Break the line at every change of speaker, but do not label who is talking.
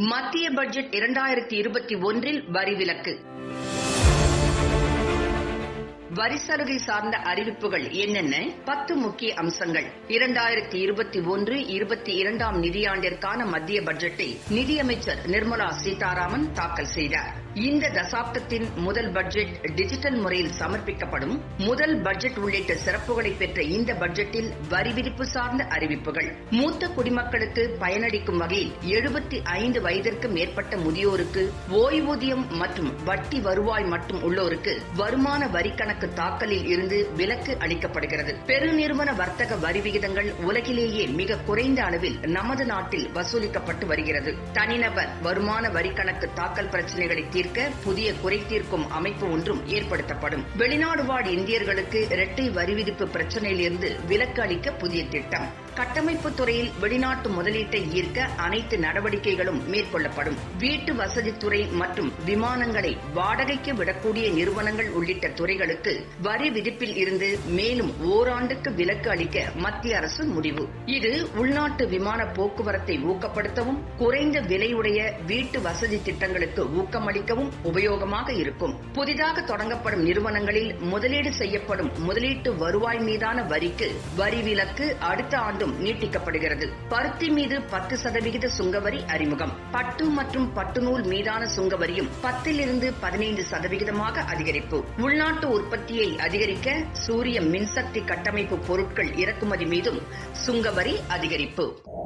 மத்திய பட்ஜெட் இரண்டாயிரத்தி இருபத்தி ஒன்றில் வரி விலக்கு. வரி சலுகை சார்ந்த அறிவிப்புகள் என்னென்ன? பத்து முக்கிய அம்சங்கள். இரண்டாயிரத்தி இருபத்தி ஒன்று இருபத்தி இரண்டாம் நிதியாண்டிற்கான மத்திய பட்ஜெட்டை நிதியமைச்சர் நிர்மலா சீதாராமன் தாக்கல் செய்தார். இந்த தசாப்தத்தின் முதல் பட்ஜெட் டிஜிட்டல் முறையில் சமர்ப்பிக்கப்படும். முதல் பட்ஜெட் உள்ளிட்ட சிறப்புகளை பெற்ற இந்த பட்ஜெட்டில் வரி விதிப்பு சார்ந்த அறிவிப்புகள். மூத்த குடிமக்களுக்கு பயனளிக்கும் வகையில் எழுபத்தி ஐந்து வயதிற்கு மேற்பட்ட முதியோருக்கு ஓய்வூதியம் மற்றும் வட்டி வருவாய் மட்டும் உள்ளோருக்கு வருமான வரி கணக்கு தாக்கலில் இருந்து விலக்கு அளிக்கப்படுகிறது. பெருநிறுவன வர்த்தக வரி விகிதங்கள் உலகிலேயே மிக குறைந்த அளவில் நமது நாட்டில் வசூலிக்கப்பட்டு வருகிறது. தனிநபர் வருமான வரி கணக்கு தாக்கல் பிரச்சினைகளை தீர்க்க புதிய குறை தீர்க்கும் அமைப்பு ஒன்றும் ஏற்படுத்தப்படும். வெளிநாடு வாழ் இந்தியர்களுக்கு இரட்டை வரி விதிப்பு பிரச்சினையிலிருந்து விலக்கு அளிக்க புதிய திட்டம். கட்டமைப்பு துறையில் வெளிநாட்டு முதலீட்டை ஈர்க்க அனைத்து நடவடிக்கைகளும் மேற்கொள்ளப்படும். வீட்டு வசதித்துறை மற்றும் விமானங்களை வாடகைக்கு விடக்கூடிய நிறுவனங்கள் உள்ளிட்ட துறைகளுக்கு வரி விதிப்பில் இருந்து மேலும் ஓராண்டுக்கு விலக்கு அளிக்க மத்திய அரசு முடிவு. இது உள்நாட்டு விமான போக்குவரத்தை ஊக்கப்படுத்தவும் குறைந்த விலையுடைய வீட்டு வசதி திட்டங்களுக்கு ஊக்கமளிக்கவும் உபயோகமாக இருக்கும். புதிதாக தொடங்கப்படும் நிறுவனங்களில் முதலீடு செய்யப்படும் முதலீட்டு வருவாய் மீதான வரிக்கு வரி விலக்கு அடுத்த ஆண்டு ஆண்டும் நீட்டிக்கப்படுகிறது. பருத்தி மீது பத்து சதவிகித சுங்கவரி அறிமுகம். பட்டு மற்றும் பட்டுநூல் மீதான சுங்கவரியும் பத்திலிருந்து பதினைந்து சதவிகிதமாக அதிகரிப்பு. உள்நாட்டு உற்பத்தியை அதிகரிக்க சூரிய மின்சக்தி கட்டமைப்பு பொருட்கள் இறக்குமதி மீதும் சுங்கவரி அதிகரிப்பு.